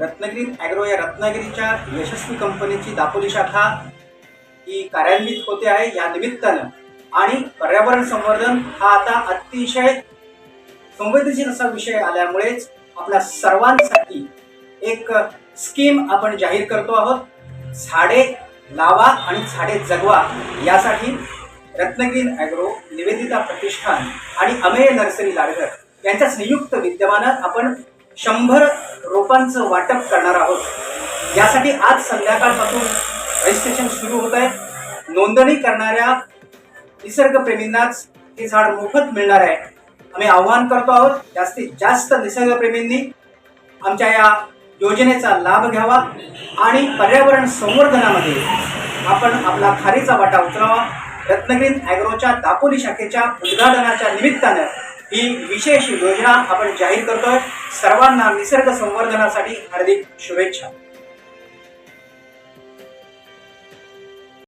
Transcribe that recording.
Ratnagiri agro या रत्नागिरीच्या यशस्वी कंपनीची दापोली शाखा ही कार्यान्वित होते आहे या निमित्तानं. आणि पर्यावरण संवर्धन हा आता अतिशय संवेदनशील असा विषय आल्यामुळेच आपल्या सर्वांसाठी एक स्कीम आपण जाहीर करतो आहोत. झाडे लावा आणि झाडे जगवा यासाठी रत्नागिरी ॲग्रो निवेदिता प्रतिष्ठान आणि अमेय नर्सरी लाडघर यांच्या संयुक्त विद्यमानात आपण शंभर रोपांचं वाटप करणार आहोत. यासाठी आज संध्याकाळपासून रजिस्ट्रेशन सुरू होत आहे. नोंदणी करणाऱ्या निसर्गप्रेमींनाच हे झाड मोफत मिळणार आहे. आम्ही आव्हान करतो आहोत जास्तीत जास्त निसर्गप्रेमींनी आमच्या या योजनेचा लाभ घ्यावा आणि पर्यावरण संवर्धनामध्ये आपण आपला खारीचा वाटा उतरावा. रत्नागिरी ॲग्रोच्या दापोली शाखेच्या उद्घाटनाच्या निमित्तानं ही विशेष योजना आपण जाहीर करतोय. सर्वांना निसर्ग संवर्धनासाठी हार्दिक शुभेच्छा.